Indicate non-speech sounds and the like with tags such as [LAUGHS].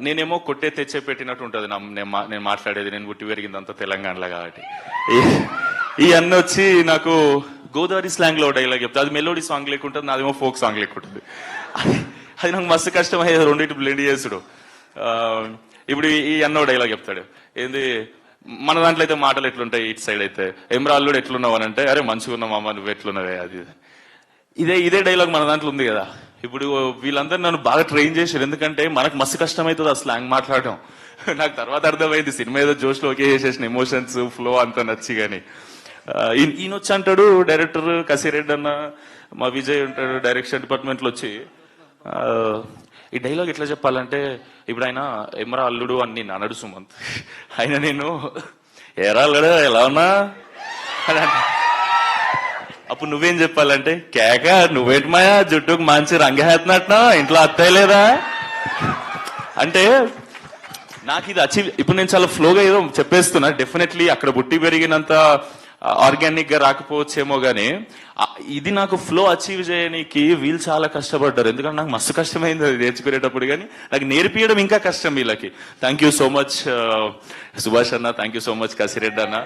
నేనేమో కొట్టే తెచ్చే పెట్టినట్టు ఉంటుంది నేను మాట్లాడేది నేను మాట్లాడేది. నేను పుట్టి పెరిగిందంతా తెలంగాణలో కాబట్టి. ఈ- ఈ అన్న వచ్చి నాకు గోదావరి స్లాంగ్లో డైలాగ్ చెప్తా అది మెలోడీ సాంగ్ లేకుంటుంది నాదేమో ఫోక్ సాంగ్ లేకుంటుంది. అది నాకు మస్తు కష్టం అయ్యేది రెండింటి బ్లెండ్ చేసుడు. ఇప్పుడు ఈ- ఈ అన్న డైలాగ్ చెప్తాడు. ఏంది మన దాంట్లో అయితే మాటలు ఎట్లుంటాయి ఇటు సైడ్ అయితే? ఎమ్రాల్లుడు ఎట్లున్నావు అని అంటే అరే మంచిగా ఉన్నావు అమ్మ నువ్వు ఎట్లున్నావే? అది ఇది. ఇదే ఇదే డైలాగ్ మన దాంట్లో ఉంది కదా. ఇప్పుడు వీళ్ళందరూ నన్ను బాగా ట్రైన్ చేశారు. ఎందుకంటే మనకు మస్తు కష్టమవుతుంది ఆ స్లాంగ్ మాట్లాడడం. [LAUGHS] నాకు తర్వాత అర్థమైంది సినిమా ఏదో జోష్లో ఓకే చేసేసిన ఎమోషన్స్ ఫ్లో అంతా నచ్చి కానీ ఈయన వచ్చి అంటాడు డైరెక్టర్ కసిరెడ్డి అన్న మా విజయ్ ఉంటాడు డైరెక్షన్ డిపార్ట్మెంట్లో వచ్చి. ఈ డైలాగ్ ఎట్లా చెప్పాలంటే ఇప్పుడు ఆయన ఎమరా అల్లుడు అని నేను అనడు సుమంత్. [LAUGHS] ఆయన నేను ఎరా అల్లుడు ఎలా ఉన్నా? అని అప్పుడు నువ్వేం చెప్పాలంటే కేక నువ్వేంటి మాయా జుట్టుకు మంచి రంగేస్తున్నట్టు ఇంట్లో అత్తయ్య లేదా? అంటే నాకు ఇది అచీవ్ ఇప్పుడు నేను చాలా ఫ్లోగా ఏదో చెప్పేస్తున్నా. డెఫినెట్లీ అక్కడ బుట్టి పెరిగినంత ఆర్గానిక్గా రాకపోవచ్చేమో గానీ ఇది నాకు ఫ్లో అచీవ్ చేయడానికి వీళ్ళు చాలా కష్టపడ్డారు. ఎందుకంటే నాకు మస్తు కష్టమైంది అది నేర్చుకునేటప్పుడు కానీ నాకు నేర్పియడం ఇంకా కష్టం వీళ్ళకి. Thank you so much Subhash అన్న thank you so much Kasireddy అన్న.